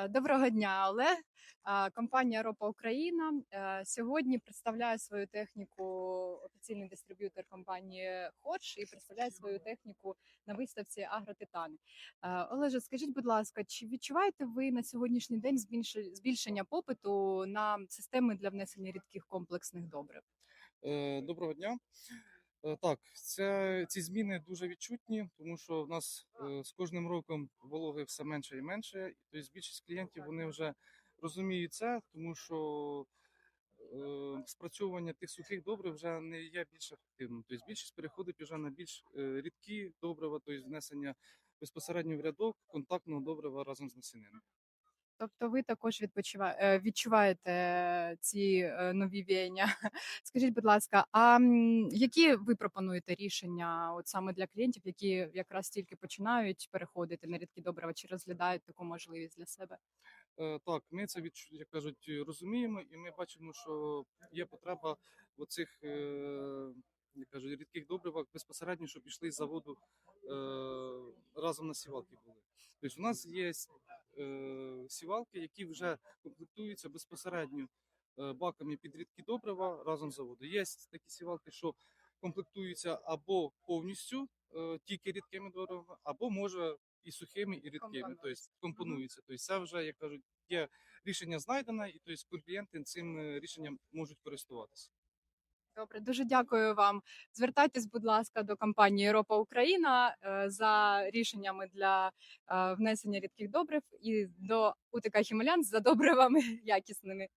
Е, Доброго дня, Олег. Е, Компанія Ропа Україна е, сьогодні представляє свою техніку офіційний дистриб'ютор компанії Ходж і представляє свою техніку на виставці Агротитани. Олеже, скажіть, будь ласка, чи відчуваєте ви на сьогоднішній день збільшення попиту на системи для внесення рідких комплексних добрив? Доброго дня. Е, Так, це, ці зміни дуже відчутні, тому що в нас е, з кожним роком вологи все менше і менше. Тобто більшість клієнтів вони вже розуміють це, тому що е, спрацьовування тих сухих добрив вже не є більш ефективним. Тобто більшість переходить вже на більш е, рідкі добрива, тобто внесення безпосередньо в рядок контактного добрива разом з насінням. Тобто ви також е, відчуваєте ці е, нові віяння. Скажіть, будь ласка, а які ви пропонуєте рішення от саме для клієнтів, які якраз тільки починають переходити на рідкі добрива, чи розглядають таку можливість для себе? Е, Так, ми це як кажуть, розуміємо, і ми бачимо, що є потреба в оцих е, як кажуть, рідких добривах безпосередньо, щоб пішли з заводу разом на сівалки були. Тобто у нас є сівалки, які вже комплектуються безпосередньо е, баками під рідкі добрива разом з заводу. Є такі сівалки, що комплектуються або повністю е, тільки рідкими добривами, або може і сухими, і рідкими. Тобто Компонуються. Тобто це вже, як кажуть, є рішення знайдене, і тобто клієнти цим е, рішенням можуть користуватися. Добре, дуже дякую вам. Звертайтесь, будь ласка, до компанії Європа Україна е, за рішеннями для е, внесення рідких добрив і до УТК Хімелян за добривами якісними.